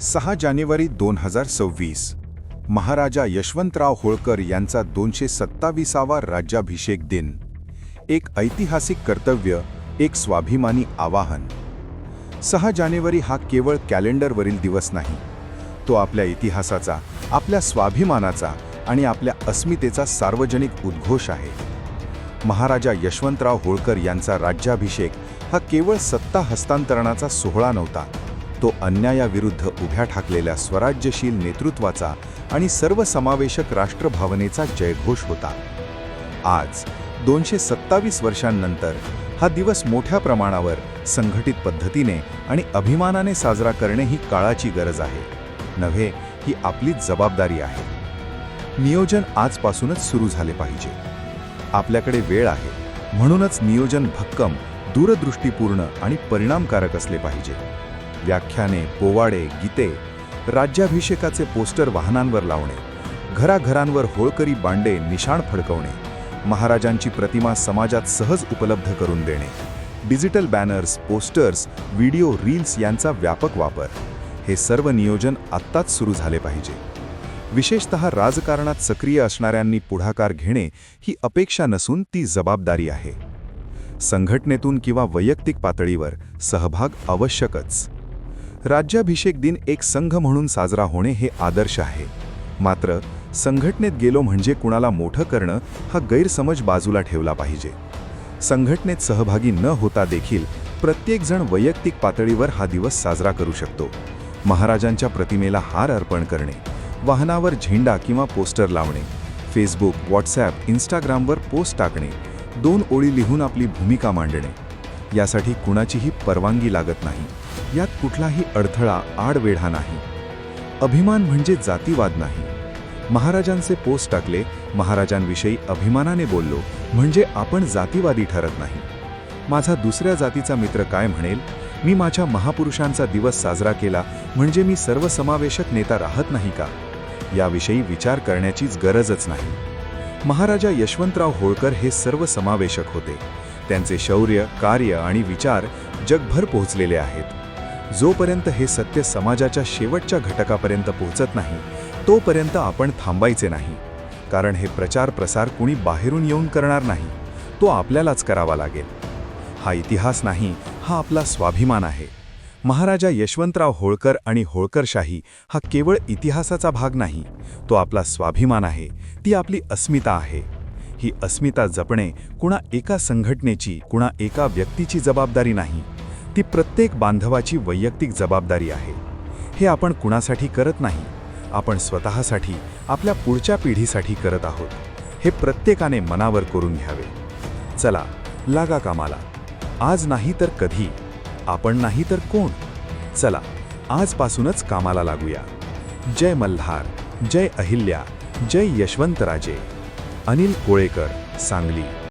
सहा जानेवारी दोन हजार सव्वीस महाराजा यशवंतराव होळकर यांचा दोनशे सत्तावीसावा राज्याभिषेक दिन एक ऐतिहासिक कर्तव्य एक स्वाभिमानी आवाहन. सहा जानेवारी हा केवळ कॅलेंडरवरील दिवस नाही तो आपल्या इतिहासाचा आपल्या स्वाभिमानाचा आणि आपल्या अस्मितेचा सार्वजनिक उद्घोष आहे. महाराजा यशवंतराव होळकर यांचा राज्याभिषेक हा केवळ सत्ता हस्तांतरणाचा सोहळा नव्हता तो अन्यायाविरुद्ध उभ्या ठाकलेल्या स्वराज्यशील नेतृत्वाचा आणि सर्वसमावेशक राष्ट्रभावनेचा जयघोष होता. आज दोनशे सत्तावीस वर्षांनंतर हा दिवस मोठ्या प्रमाणावर संघटित पद्धतीने आणि अभिमानाने साजरा करणे ही काळाची गरज आहे. नव्हे ही आपली जबाबदारी आहे. नियोजन आजपासूनच सुरू झाले पाहिजे. आपल्याकडे वेळ आहे. म्हणूनच नियोजन भक्कम दूरदृष्टीपूर्ण आणि परिणामकारक असले पाहिजे. व्याख्याने पोवाडे गीते राज्याभिषेकाचे पोस्टर वाहनांवर लावणे घराघरांवर होळकरी बांडे निशाण फडकवणे महाराजांची प्रतिमा समाजात सहज उपलब्ध करून देणे. Digital banners posters video reels यांचा व्यापक वापर. हे सर्व नियोजन आत्ताच सुरू झाले पाहिजे. विशेषतः राजकारणात सक्रिय असणाऱ्यांनी पुढाकार घेणे ही अपेक्षा नसून ती जबाबदारी आहे. संघटनेतून किंवा वैयक्तिक पातळीवर सहभाग आवश्यकच राज्याभिषेक दिन एक संघ म्हणून साजरा होणे हे आदर्श आहे. मात्र संघटनेत गेलो म्हणजे कुणाला मोठं करणं हा गैरसमज बाजूला ठेवला पाहिजे. संघटनेत सहभागी न होता देखील प्रत्येकजण वैयक्तिक पातळीवर हा दिवस साजरा करू शकतो. महाराजांच्या प्रतिमेला हार अर्पण करणे वाहनावर झेंडा किंवा पोस्टर लावणे फेसबुक व्हॉट्सॲप इंस्टाग्रामवर पोस्ट टाकणे दोन ओळी लिहून आपली भूमिका मांडणे यासाठी कुणाचीही परवानगी लागत नाही. यात कुठलाही अडथळा आडवेढा नाही. अभिमान म्हणजे जातीवाद नाही. महाराजांचे पोस्ट टाकले महाराजांविषयी अभिमानाने बोललो म्हणजे आपण जातीवादी ठरत नाही. माझा दुसऱ्या जातीचा मित्र काय म्हणेल? मी माझ्या महापुरुषांचा दिवस साजरा केला म्हणजे मी सर्वसमावेशक नेता राहत नाही का? याविषयी विचार करण्याचीच गरजच नाही. महाराजा यशवंतराव होळकर हे सर्वसमावेशक होते. त्यांचे शौर्य कार्य आणि विचार जगभर पोहोचलेले आहेत. जोपर्यंत हे सत्य समाजाच्या शेवटच्या घटकापर्यंत पोहोचत नाही तोपर्यंत आपण थांबायचे नाही. कारण हे प्रचार प्रसार कुणी बाहेरून येऊन करणार नाही तो आपल्यालाच करावा लागेल. हा इतिहास नाही हा आपला स्वाभिमान आहे. महाराजा यशवंतराव होळकर आणि होळकरशाही हा केवळ इतिहासाचा भाग नाही तो आपला स्वाभिमान आहे ती आपली अस्मिता आहे. ही अस्मिता जपणे कुणा एका संघटनेची कुणा एका व्यक्तीची जबाबदारी नाही. ती प्रत्येक बांधवाची वैयक्तिक जबाबदारी आहे. हे आपण कुणासाठी करत नाही. आपण स्वतःसाठी आपल्या पुढच्या पिढीसाठी करत आहोत. हे प्रत्येकाने मनावर करून घ्यावे. चला लागा कामाला. आज नाही तर कधी. आपण नाही तर कोण? चला आजपासूनच कामाला लागूया. जय मल्हार जय अहिल्या जय यशवंतराजे. अनिल कोळेकर सांगली.